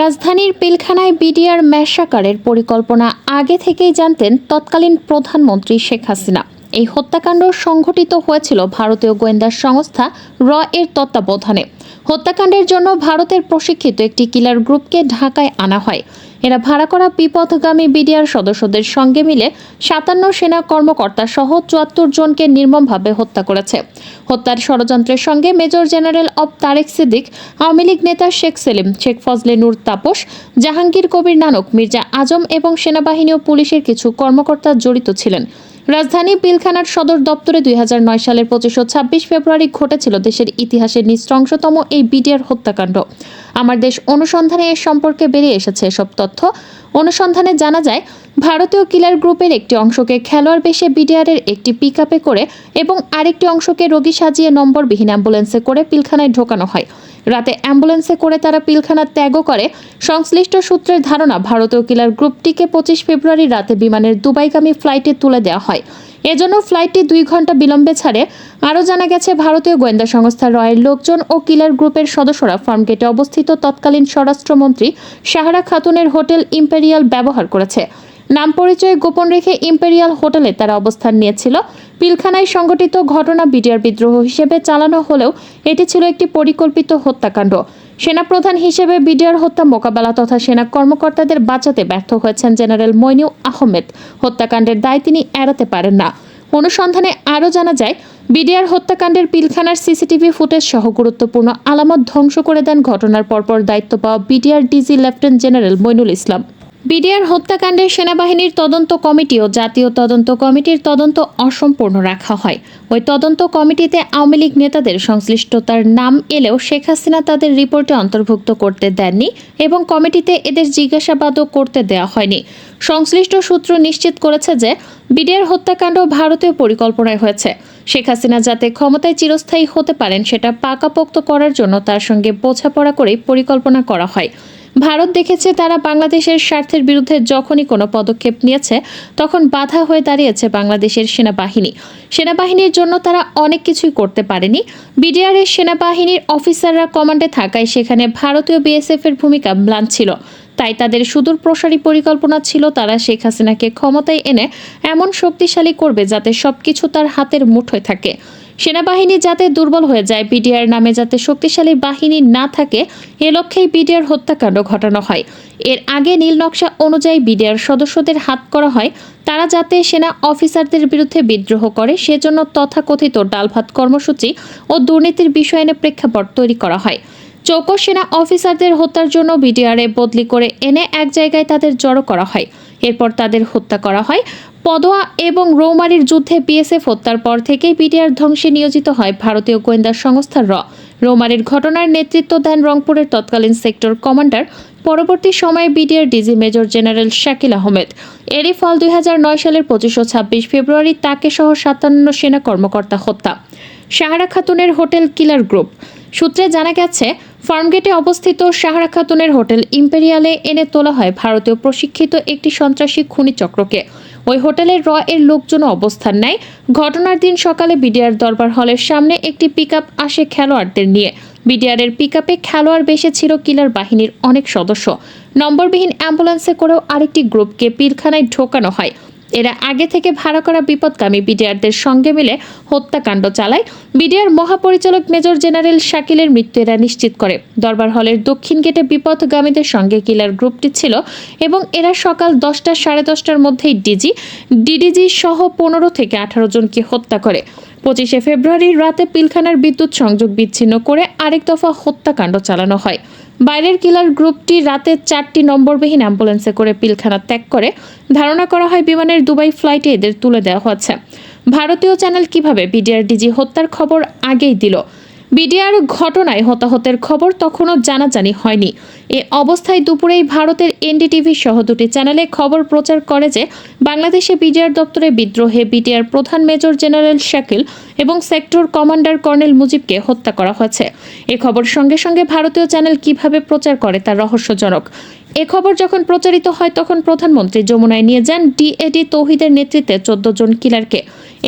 রাজধানীর পিলখানায় বিডিআর ম্যাসাকারের পরিকল্পনা আগে থেকেই জানতেন তৎকালীন প্রধানমন্ত্রী শেখ হাসিনা। এই হত্যাকাণ্ড সংঘটিত হয়েছিল ভারতীয় গোয়েন্দা সংস্থা র এর তত্ত্বাবধানে। হত্যাকাণ্ডের জন্য ভারতের প্রশিক্ষিত একটি কিলার গ্রুপকে ঢাকায় আনা হয়। এরা ভাড়া করা বিপথগামী বিডিআর সদস্যদের সঙ্গে মিলে সাতান্ন সেনা কর্মকর্তা সহ চুয়াত্তর জনকে নির্মমভাবে হত্যা করেছে। হত্যার ষড়যন্ত্রের সঙ্গে মেজর জেনারেল অব তারেক সিদ্দিক, আওয়ামী লীগ নেতা শেখ সেলিম, শেখ ফজলে নূর তাপস, জাহাঙ্গীর কবির নানক, মির্জা আজম এবং সেনাবাহিনী ও পুলিশের কিছু কর্মকর্তা জড়িত ছিলেন। রাজধানী পিলখানার সদর দপ্তরে দুই হাজার নয় সালের পঁচিশ ও ছাব্বিশ ফেব্রুয়ারি ঘটেছিল দেশের ইতিহাসের নিঃস্ত্রংশতম এই বিডিআর হত্যাকাণ্ড। আমার দেশ অনুসন্ধানে এর সম্পর্কে বেরিয়ে এসেছে এসব তথ্য। অনুসন্ধানে জানা যায়, ভারতীয় কিলার গ্রুপের একটি অংশকে খেলোয়াড় বেশে বিডিআরের একটি পিক করে এবং আরেকটি অংশকে রোগী সাজিয়ে নম্বরবিহীন অ্যাম্বুলেন্সে করে পিলখানায় ঢোকানো হয়। রাতে অ্যাম্বুলেন্সে করে তারা পিলখানা ত্যাগও করে। সংশ্লিষ্ট সূত্রের ধারণা, ভারতীয় কিলার গ্রুপটিকে পঁচিশ ফেব্রুয়ারি রাতে বিমানের দুবাইগামী ফ্লাইটে তুলে দেওয়া হয়। এজন্য ফ্লাইটটি দুই ঘণ্টা বিলম্বে ছাড়ে। আরও জানা গেছে, ভারতীয় গোয়েন্দা সংস্থা রয়ের লোকজন ও কিলার গ্রুপের সদস্যরা ফার্মগেটে অবস্থিত তৎকালীন স্বরাষ্ট্রমন্ত্রী সাহারা খাতুনের হোটেল ইম্পেরিয়াল ব্যবহার করেছে। নাম পরিচয় গোপন রেখে ইম্পেরিয়াল হোটেলে তারা অবস্থান নিয়েছিল। পিলখানায় সংঘটিত ঘটনা বিডিআর বিদ্রোহ হিসেবে চালানো হলেও এটি ছিল একটি পরিকল্পিত হত্যাকাণ্ড। সেনাপ্রধান হিসেবে বিডিআর হত্যা মোকাবেলা তথা সেনা কর্মকর্তাদের বাঁচাতে ব্যর্থ হয়েছেন জেনারেল মইনিউ আহমেদ। হত্যাকাণ্ডের দায় তিনি এড়াতে পারেন না। অনুসন্ধানে আরও জানা যায়, বিডিআর হত্যাকাণ্ডের পিলখানার সিসিটিভি ফুটেজ সহ গুরুত্বপূর্ণ আলামত ধ্বংস করে দেন ঘটনার পরপর দায়িত্ব পাওয়া BDR DG lieutenant general Moinul Islam. BDR হত্যাকাণ্ডের সেনাবাহিনীর তদন্ত কমিটি ও জাতীয় তদন্ত কমিটির তদন্ত অসম্পূর্ণ রাখা হয়। ওই তদন্ত কমিটিতে আওয়ামী লীগ নেতাদের সংশ্লিষ্টতার নাম এলেও শেখ হাসিনা তাদের রিপোর্টে অন্তর্ভুক্ত করতে দেননি এবং কমিটিতে এদের জিজ্ঞাসাবাদও করতে দেওয়া হয়নি। সংশ্লিষ্ট সূত্র নিশ্চিত করেছে যে, বিডিআর হত্যাকাণ্ড ভারতীয় পরিকল্পনায় হয়েছে। শেখ হাসিনা যাতে ক্ষমতায় চিরস্থায়ী হতে পারেন সেটা পাকাপোক্ত করার জন্য তার সঙ্গে বোঝাপড়া করেই পরিকল্পনা করা হয়। ভারত দেখেছে তারা বাংলাদেশের স্বার্থের বিরুদ্ধে যখনই কোনো পদক্ষেপ নিয়েছে, তখন বাধা হয়ে দাঁড়িয়েছে বাংলাদেশের সেনাবাহিনী। সেনাবাহিনীর জন্য তারা অনেক কিছুই করতে পারেনি। বিডিআর এর সেনাবাহিনীর অফিসাররা কমান্ডে থাকায় সেখানে ভারতীয় বিএসএফ এর ভূমিকা ম্লান ছিল। তাই তাদের সুদূর প্রসারী পরিকল্পনা ছিল তারা শেখ হাসিনাকে ক্ষমতায় এনে এমন শক্তিশালী করবে যাতে সবকিছু তার হাতের মুঠোয় থাকে। সেনাবাহিনী যাতে দুর্বল হয়ে যায়, বিডিআর নামে যাতে শক্তিশালী বাহিনী না থাকে, এ লক্ষ্যেই বিডিআর হত্যাকাণ্ড ঘটানো হয়। এর আগে নীল নকশা অনুযায়ী বিডিআর সদস্যদের হাত করা হয়। তারা যাতে সেনা অফিসারদের বিরুদ্ধে বিদ্রোহ করে, সেজন্য তথাকথিত ডালভাত কর্মসূচি ও দুর্নীতির বিষয় এনে প্রেক্ষাপট তৈরি করা হয়। চৌকস সেনা অফিসারদের হত্যার জন্য বিডিআরে বদলি করে এনে এক জায়গায় তাদের জড়ো করা হয়। এরপর তাদের হত্যা করা হয়। পদোয়া এবং রৌমারির যুদ্ধে বিএসএফ হত্যার পর থেকেই বিডিআর ধ্বংসে নিয়োজিত হয় ভারতীয় গোয়েন্দা সংস্থার র। রৌমারির ঘটনার নেতৃত্ব দেন রংপুরের তৎকালীন সেক্টর কমান্ডার, পরবর্তী সময়ে BDR DG major general Shakil Ahmed. এরই ফল দুই হাজার নয় সালের পঁচিশশো ছাব্বিশ ফেব্রুয়ারি তাকে সহ সাতান্ন সেনা কর্মকর্তা হত্যা। সাহারা খাতুনের হোটেল কিলার গ্রুপ। সূত্রে জানা গেছে, ফার্মগেটে অবস্থিত সাহারা খাতুনের হোটেল ইম্পেরিয়ালে এনে তোলা হয় ভারতীয় প্রশিক্ষিত একটি সন্ত্রাসী খুনি চক্রকে ওই হোটেলের র এর লোকজন অবস্থান নেয়। ঘটনার দিন সকালে বিডিআর দরবার হলের সামনে একটি পিকআপ আসে খেলোয়াড়দের নিয়ে। বিডিআরের পিকআপে খেলোয়াড় বেশে ছিল কিলার বাহিনীর অনেক সদস্য। নম্বরবিহীন অ্যাম্বুলেন্সে করেও আরেকটি গ্রুপকে পিলখানায় ঢোকানো হয়। এরা আগে থেকে ভাড়া করা বিপদকামী বিডিআরদের সঙ্গে মিলে হত্যাকাণ্ড চালায়। বিডিআর মহাপরিচালক মেজর জেনারেল শাকিলের মৃত্যু এরা নিশ্চিত করে। দরবার হলের দক্ষিণ গেটে বিপদগামীদের সঙ্গে কিলার গ্রুপটি ছিল এবং এরা সকাল দশটা সাড়ে দশটার মধ্যেই ডিজি, ডিডিজি সহ পনেরো থেকে আঠারো জনকে হত্যা করে। পঁচিশে ফেব্রুয়ারি রাতে পিলখানার বিদ্যুৎ সংযোগ বিচ্ছিন্ন করে আরেক দফা হত্যাকাণ্ড চালানো হয়। বাইরের কিলার গ্রুপটি রাতে চারটি নম্বরবিহীন অ্যাম্বুলেন্সে করে পিলখানা ত্যাগ করে, ধারণা করা হয় বিমানের দুবাই ফ্লাইটে এদের তুলে দেওয়া হচ্ছে ভারতীয় চ্যানেল কীভাবে বিডিআর ডিজি হত্যার খবর আগেই দিল। বিডিআর ঘটনায় হতাহতের খবর তখনও জানাজানি হয়নি। এ অবস্থায় দুপুরেই ভারতের এনডিটিভি সহ দুটি চ্যানেলে খবর প্রচার করে যে বাংলাদেশে বিডিআর দপ্তরে বিদ্রোহে বিডিআর প্রধান মেজর জেনারেল শাকিল এবং সেক্টর কমান্ডার কর্নেল মুজিবকে হত্যা করা হয়েছে। এ খবর সঙ্গে সঙ্গে ভারতীয় চ্যানেল কীভাবে প্রচার করে তা রহস্যজনক। এ খবর যখন প্রচারিত হয়, তখন প্রধানমন্ত্রী যমুনায় নিয়ে যান ডিএডি তৌহিদের নেতৃত্বে চোদ্দ জন কিলারকে।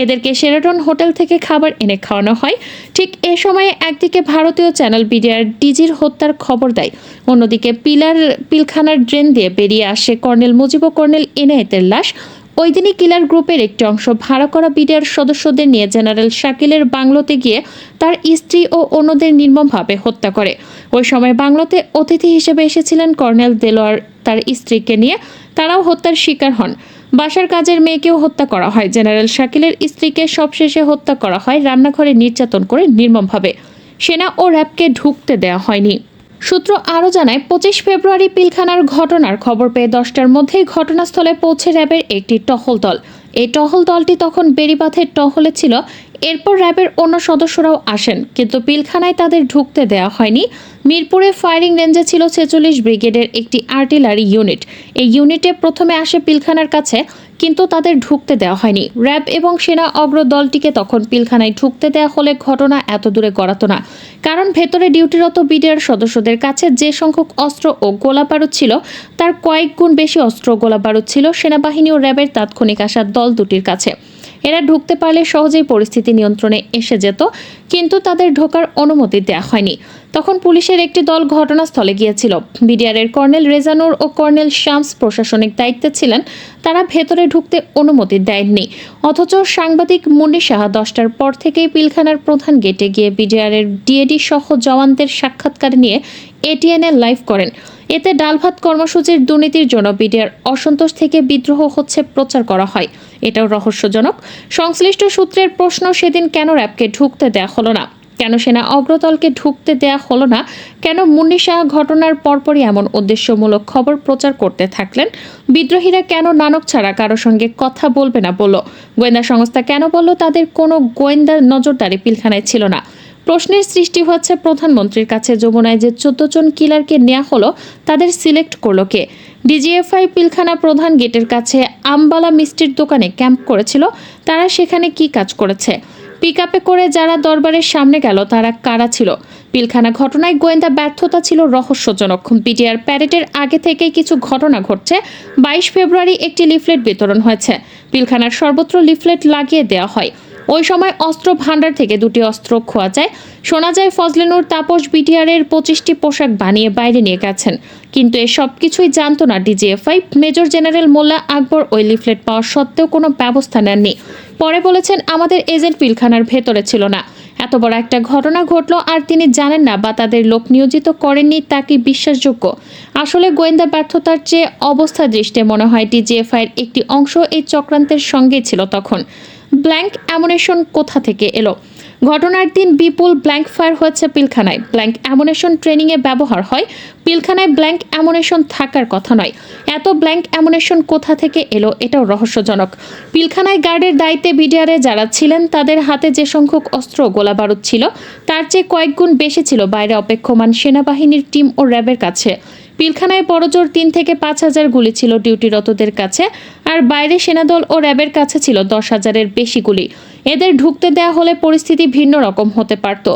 এদেরকে শেরাটন হোটেল থেকে খাবার এনে খাওয়ানো হয়। ঠিক এ সময়ে একদিকে ভারতীয় চ্যানেল বিডিআর ডিজির হত্যার খবর দেয়, অন্যদিকে পিলার, পিলখানার ড্রেন দিয়ে বেরিয়ে আসে কর্নেল মুজিব কর্নেল এনায়েতের লাশ। ওই দিনই কিলার গ্রুপের একটি অংশ ভাড়া করা বিডিআর সদস্যদের নিয়ে জেনারেল শাকিলের বাংলোতে গিয়ে তার স্ত্রী ও অন্যদের নির্মমভাবে হত্যা করে। ওই সময় বাংলোতে অতিথি হিসেবে এসেছিলেন কর্নেল দেলোয়ার তার স্ত্রীকে নিয়ে। তারাও হত্যার শিকার হন। বাসার কাজের মেয়েকেও হত্যা করা হয়। জেনারেল শাকিলের স্ত্রীকে সবশেষে হত্যা করা হয় রান্নাঘরে নির্যাতন করে নির্মমভাবে। সেনা ও র্যাবকে ঢুকতে দেওয়া হয়নি। সূত্র আরও জানায়, পঁচিশ ফেব্রুয়ারি পিলখানার ঘটনার খবর পেয়ে দশটার মধ্যেই ঘটনাস্থলে পৌঁছে র্যাবের একটি টহল দল। এই টহল দলটি তখন বেড়িবাঁধের টহলে ছিল। এরপর র্যাবের অন্য সদস্যরাও আসেন, কিন্তু পিলখানায় তাদের ঢুকতে দেওয়া হয়নি। মিরপুরে ফায়ারিং রেঞ্জে ছিল ছেচল্লিশ ব্রিগেডের একটি আর্টিলারি ইউনিট এই ইউনিটে প্রথমে আসে পিলখানার কাছে, কিন্তু তাদের ঢুকতে দেওয়া হয়নি। র্যাব এবং সেনা অগ্র দলটিকে তখন পিলখানায় ঢুকতে দেওয়া হলে ঘটনা এত দূরে গড়াতো না। কারণ ভেতরে ডিউটিরত বিডিআর সদস্যদের কাছে যে সংখ্যক অস্ত্র ও গোলা বারুদ ছিল, তার কয়েক গুণ বেশি অস্ত্র গোলা বারুদ ছিল সেনাবাহিনী ও র্যাবের তাৎক্ষণিক আসা দল দুটির কাছে। এরা ঢুকতে পারলে সহজেই পরিস্থিতি নিয়ন্ত্রণে এসে যেত, কিন্তু তাদের ঢোকার অনুমতি দেওয়া হয়নি। তখন পুলিশের একটি দল ঘটনাস্থলে গিয়েছিল। বিডিআরের কর্নেল রেজানুর ও কর্নেল শামস প্রশাসনিক দায়িত্বে ছিলেন, তারা ভেতরে ঢুকতে অনুমতি দেননি। অথচ সাংবাদিক মুন্নি সাহা দশটার পর থেকেই পিলখানার প্রধান গেটে গিয়ে বিডিআরের ডিএডি সহ জওয়ানদের সাক্ষাৎকার নিয়ে এটিএনএ লাইভ করেন। এতে ডালভাত কর্মসূচির দুর্নীতির জন্য বিডিআর অসন্তোষ থেকে বিদ্রোহ হচ্ছে প্রচার করা হয়। এটাও রহস্যজনক। সংশ্লিষ্ট সূত্রের প্রশ্ন সেদিন কেন র্যাবকে ঢুকতে দেওয়া হলো না? কেন সেনা অগ্রতলকে ঢুকতে দেয়া হলো না? কেন মুন্নি শাহ ঘটনার পরপরই এমন উদ্দেশ্যমূলক খবর প্রচার করতে থাকলেন? বিদ্রোহীরা কেন নানক ছাড়া কারও সঙ্গে কথা বলবে না বলল? গোয়েন্দা সংস্থা কেন বলল তাদের কোনো গোয়েন্দা নজরদারি পিলখানায় ছিল না? প্রশ্নের সৃষ্টি হচ্ছে প্রধানমন্ত্রীর কাছে। যমুনায় যে চোদ্দ জন কিলারকে নেওয়া হলো, তাদের সিলেক্ট করল কে? ডিজিএফআই পিলখানা প্রধান গেটের কাছে আমবালা মিষ্টির দোকানে ক্যাম্প করেছিল, তারা সেখানে কি কাজ করেছে? পিক করে যারা দরবারের সামনে গেল, তারা কারা ছিল? পিলখানা ঘটনায় গোয়েন্দা ব্যর্থতা ছিল রহস্যজনক। বিটিআর প্যারেডের আগে থেকেই কিছু ঘটনা ঘটছে। বাইশ ফেব্রুয়ারি একটি লিফলেট বিতরণ হয়েছে। পিলখানার সর্বত্র লিফলেট লাগিয়ে দেওয়া হয়। ওই সময় অস্ত্র ভাণ্ডার থেকে দুটি অস্ত্র খোয়া যায়। শোনা যায়, ফজলেনুর তাপস বিটিআরের পঁচিশটি পোশাক বানিয়ে বাইরে নিয়ে গেছেন। কিন্তু এসব কিছুই জানত না DGFI. Major general Molla Akbar ওই লিফলেট পাওয়া সত্ত্বেও কোনো ব্যবস্থা নেননি। পরে বলেছেন, আমাদের এজেন্ট পিলখানার ভেতরে ছিল না। এত বড় একটা ঘটনা ঘটলো আর তিনি জানেন না বা তাদের লোক নিয়োজিত করেননি তা কি বিশ্বাসযোগ্য? আসলে গোয়েন্দা ব্যর্থতার চেয়ে অবস্থা দৃষ্টে মনে হয়, ডিজিএফআইয়ের একটি অংশ এই চক্রান্তের সঙ্গে ছিল তখন। ব্ল্যাঙ্ক অ্যামুনেশন কোথা থেকে এলো? ঘটনার দিন বিপুল ব্ল্যাঙ্ক ফায়ার হয়েছে পিলখানায়। ব্ল্যাঙ্ক অ্যামুনেশন ট্রেনিংয়ে ব্যবহার হয়। পিলখানায় ব্ল্যাঙ্ক অ্যামুনেশন থাকার কথা নয়। এত ব্ল্যাঙ্ক অ্যামুনেশন কোথা থেকে এলো এটাও রহস্যজনক। পিলখানায় গার্ডের দায়িত্বে বিডিআরে যারা ছিলেন, তাদের হাতে যে সংখ্যক অস্ত্র গোলা বারুদ ছিল, তার চেয়ে কয়েক গুণ বেশি ছিল বাইরে অপেক্ষমান সেনাবাহিনীর টিম ও র্যাবের কাছে। পিলখানায় বড়জোর তিন থেকে পাঁচ হাজার গুলি ছিল ডিউটিরতদের কাছে, আর বাইরে সেনাদল ও র্যাবের কাছে ছিল দশ হাজারের বেশি গুলি। এদের ঢুকতে দেয়া হলে পরিস্থিতি ভিন্ন রকম হতে পারত।